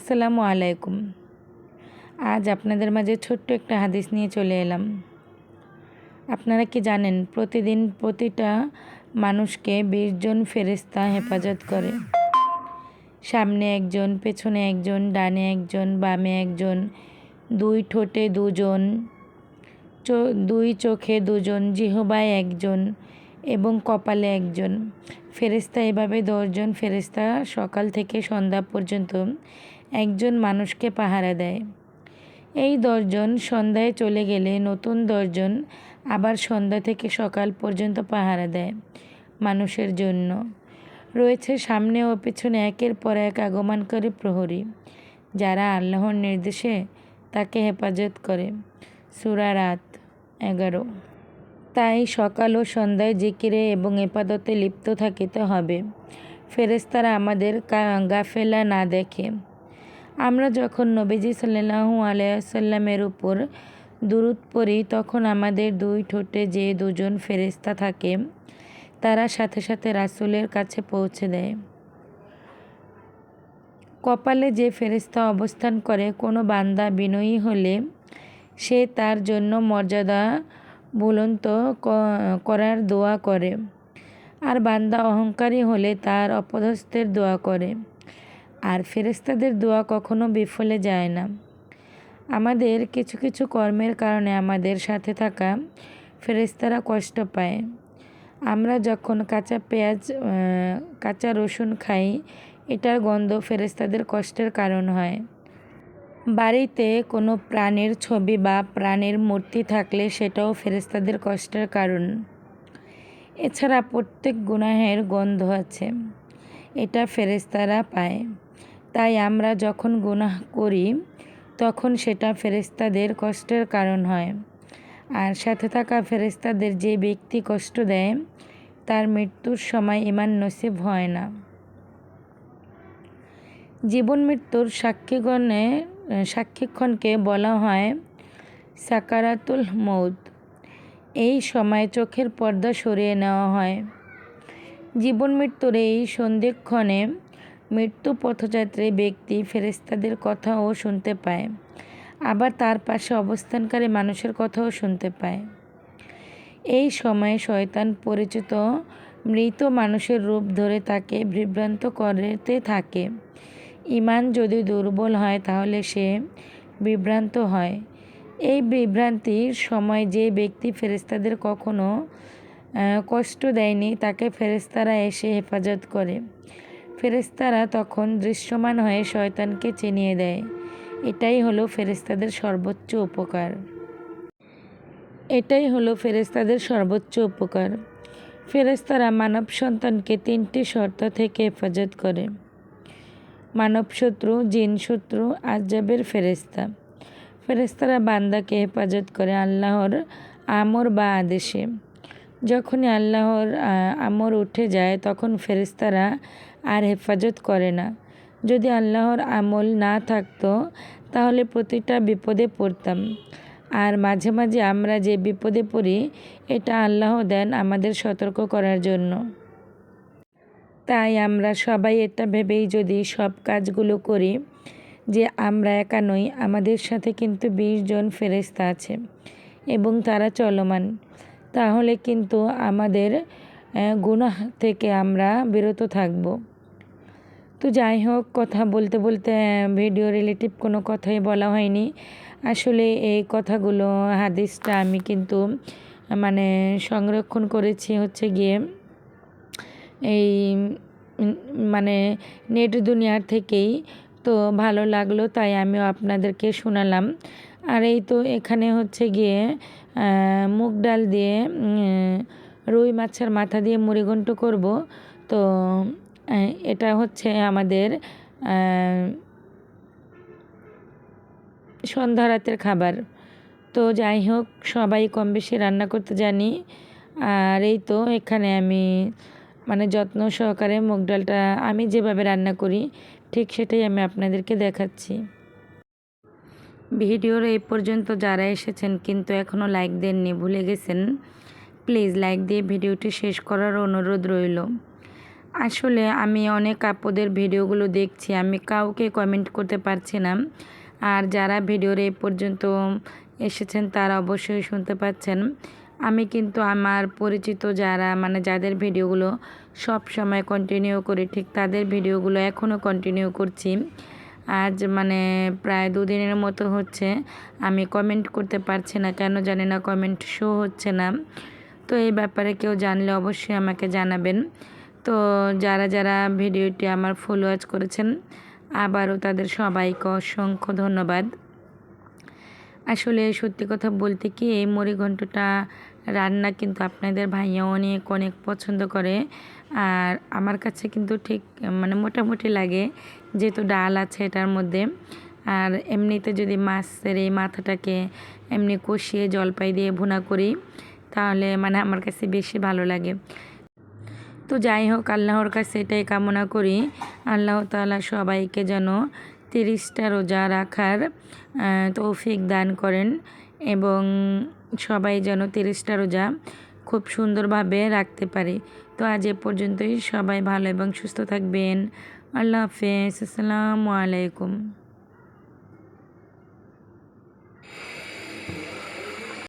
আসসালামু আলাইকুম। আজ আপনাদের মাঝে ছোট্ট একটা হাদিস নিয়ে চলে এলাম। আপনারা কি জানেন, প্রতিদিন প্রতিটা মানুষকে বিশ জন ফেরেস্তা হেফাজত করে। সামনে একজন, পেছনে একজন, ডানে একজন, বামে একজন, দুই ঠোঁটে দুজন দুই চোখে দুজন, জিহবায় একজন এবং কপালে একজন। ফেরেস্তা এভাবে দশজন ফেরেস্তা সকাল থেকে সন্ধ্যা পর্যন্ত একজন মানুষকে পাহারা দেয়। এই দশজন সন্ধ্যায় চলে গেলে নতুন দশজন আবার সন্ধ্যা থেকে সকাল পর্যন্ত পাহারা দেয় মানুষের জন্য। রয়েছে সামনে ও পেছনে একের পর এক আগমনকারী প্রহরী, যারা আল্লাহর নির্দেশে তাকে হেফাজত করে। সুরা রাত এগারো। তাই সকাল ও সন্ধ্যায় জিকিরে এবং এপাদতে লিপ্ত থাকিতে হবে। ফেরেস্তারা আমাদের গাফেলা না দেখে আমরা যখন নবীজি সাল্লাহু আলাইসাল্লামের উপর দুরুদ পড়ি, তখন আমাদের দুই ঠোঁটে যে দুজন ফেরেস্তা থাকে, তারা সাথে সাথে রাসূলের কাছে পৌঁছে দেয়। কপালে যে ফেরেস্তা অবস্থান করে, কোনো বান্দা বিনয়ী হলে সে তার জন্য মর্যাদা বুলন্ত করার দোয়া করে। আর বান্দা অহংকারী হলে তার অপদস্থের দোয়া করে। আর ফেরেস্তাদের দোয়া কখনো বিফলে যায় না। আমাদের কিছু কিছু কর্মের কারণে আমাদের সাথে থাকা ফেরেস্তারা কষ্ট পায়। আমরা যখন কাঁচা পেঁয়াজ কাঁচা রসুন খাই, এটার গন্ধ ফেরেস্তাদের কষ্টের কারণ হয়। বাড়িতে কোনো প্রাণের ছবি বা প্রাণের মূর্তি থাকলে সেটাও ফেরেস্তাদের কষ্টের কারণ। এছাড়া প্রত্যেক গুনাহের গন্ধ আছে। এটা ফেরেস্তারা পায়। তাই আমরা যখন গুনাহ করি, তখন সেটা ফেরেস্তাদের কষ্টের কারণ হয়। আর সাথে থাকা ফেরেস্তাদের যে ব্যক্তি কষ্ট দেয়, তার মৃত্যুর সময় ইমান নসিব হয় না। জীবন মৃত্যুর সাক্ষীগণে, সাক্ষীক্ষণকে বলা হয় সাকারাতুল মৌত এই সময় চোখের পর্দা সরিয়ে নেওয়া হয়। জীবন মৃত্যুর এই সন্ধিক্ষণে মৃত্যু পথযাত্রী ব্যক্তি ফেরেস্তাদের কথাও শুনতে পায়, আবার তার পাশে অবস্থানকারী মানুষের কথাও শুনতে পায়। এই সময়ে শয়তান পরিচিত মৃত মানুষের রূপ ধরে তাকে বিভ্রান্ত করতে থাকে। ইমান যদি দুর্বল হয়, তাহলে সে বিভ্রান্ত হয়। এই বিভ্রান্তির সময় যে ব্যক্তি ফেরেস্তাদের কখনো কষ্ট দেয়নি, তাকে ফেরেস্তারা এসে হেফাজত করে। ফেরেস্তারা তখন দৃশ্যমান হয়ে শয়তানকে চিনিয়ে দেয়। এটাই হলো ফেরেস্তাদের সর্বোচ্চ উপকার। এটাই হলো ফেরেস্তাদের সর্বোচ্চ উপকার। ফেরেস্তারা মানব সন্তানকে তিনটি শর্ত থেকে হেফাজত করে। মানব শত্রু, জিন শত্রু আজাবের ফেরেস্তা ফেরেস্তারা বান্দাকে হেফাজত করে আল্লাহর আমর বা আদেশে। যখনই আল্লাহর আমর উঠে যায়, তখন ফেরেস্তারা আর হেফাজত করে না। যদি আল্লাহর আমল না থাকতো, তাহলে প্রতিটা বিপদে পড়তাম। আর মাঝে মাঝে আমরা যে বিপদে পড়ি, এটা আল্লাহ দেন আমাদের সতর্ক করার জন্য। তাই আমরা সবাই এটা ভেবেই যদি সব কাজগুলো করি, যে আমরা একা নই, আমাদের সাথে কিন্তু বিশ জন ফেরেস্তা আছে এবং তারা চলমান। তাহলে কিন্তু আমাদের গুনাহ থেকে আমরা বিরত থাকব। তো যাই হোক, কথা বলতে বলতে ভিডিও রিলেটিভ কোনো কথাই বলা হয়নি। আসলে এই কথাগুলো, হাদিসটা আমি কিন্তু মানে সংরক্ষণ করেছি হচ্ছে গিয়ে এই মানে নেট দুনিয়ার থেকেই। তো ভালো লাগল, তাই আমিও আপনাদেরকে শোনালাম। আর এই তো এখানে হচ্ছে গিয়ে মুগ ডাল দিয়ে রুই মাছের মাথা দিয়ে মুড়িঘণ্ট করব। তো এটা হচ্ছে আমাদের সন্ধ্যা রাতের খাবার। তো যাই হোক, সবাই কম বেশি রান্না করতে জানি। আর এই তো এখানে আমি মানে যত্ন সহকারে মুগ ডালটা আমি যেভাবে রান্না করি, ঠিক সেটাই আমি আপনাদেরকে দেখাচ্ছি। ভিডিওর এই পর্যন্ত যারা এসেছেন কিন্তু এখনও লাইক দেননি, ভুলে গেছেন, প্লিজ লাইক দিয়ে ভিডিওটি শেষ করার অনুরোধ রইল। আসলে আমি অনেক আপুদের ভিডিওগুলো দেখছি, আমি কাউকে কমেন্ট করতে পারছি না। আর যারা ভিডিওর এই পর্যন্ত এসেছেন তারা অবশ্যই শুনতে পাচ্ছেন। আমি কিন্তু আমার পরিচিত যারা মানে যাদের ভিডিওগুলো সব সময় কন্টিনিউ করি, ঠিক তাদের ভিডিওগুলো এখনও কন্টিনিউ করছি। আজ মানে প্রায় দুদিনের মতো হচ্ছে। আমি কমেন্ট করতে পারছি না, কেন জানি না কমেন্ট শো হচ্ছে না। তো এই ব্যাপারে কেউ জানলে অবশ্যই আমাকে জানাবেন। তো যারা যারা ভিডিওটি আমার ফুল ওয়াচ করেছেন, আবারও তাদের সবাইকে অসংখ্য ধন্যবাদ। আসলে সত্যি কথা বলতে কি, এই মুড়িঘণ্টটা রান্না কিন্তু আপনাদের ভাইয়া অনেক অনেক পছন্দ করে। আর আমার কাছে কিন্তু ঠিক মানে মোটামুটি লাগে যেহেতু ডাল আছে এটার মধ্যে। আর এমনিতে যদি মাছের এই মাথাটাকে এমনি কষিয়ে জলপাই দিয়ে ভুনা করি, তাহলে মানে আমার কাছে বেশি ভালো লাগে। তো যাই হোক, আল্লাহর কাছে এটাই কামনা করি। আল্লাহ তাআলা সবাইকে যেন তিরিশটা রোজা রাখার তৌফিক দান করেন। এবং সবাই যেন তিরিশটা রোজা খুব সুন্দরভাবে রাখতে পারে। তো আজ এ পর্যন্তই। সবাই ভালো এবং সুস্থ থাকবেন। আল্লাহ হাফেজ। আসসালামু আলাইকুম।